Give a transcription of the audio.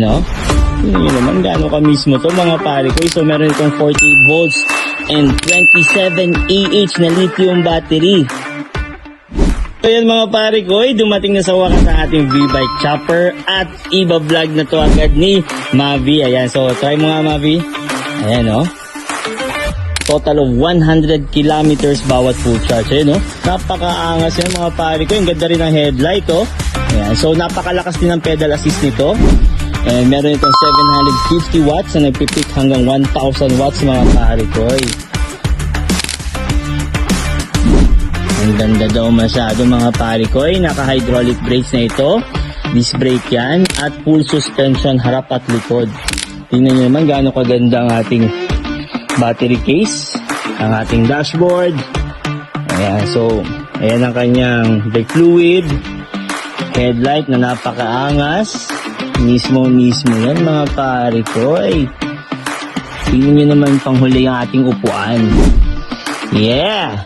No? Nyo naman gaano ka mismo to mga pare ko. So meron itong 48 volts and 27 AH na lithium battery. So yan mga pare ko, eh, dumating na sa wakas ang ating V-Bike Chopper at iba-vlog na to agad ni Mavi. Ayan, so try mo nga Mavi. Ayan oh. Total of 100 kilometers bawat full charge. Ayan oh. Napakaangas yan mga pare ko. Yung ganda rin ng headlight oh. Ayan, so napakalakas din ng pedal assist nito. And meron itong 750 watts na nagpipick hanggang 1,000 watts mga pare ko. eh. Ang ganda daw masyado mga pare ko. eh. Naka-hydraulic brakes na ito. Disc brake yan. At full suspension harap at likod. Tingnan nyo naman gaano kaganda ang ating battery case. Ang ating dashboard. Ayan. So, ayan ang kanyang brake fluid. Headlight na napakaangas. Mismo mismo yan mga pare ko. eh. Tingnan nyo naman panghuli ang ating upuan. Yeah!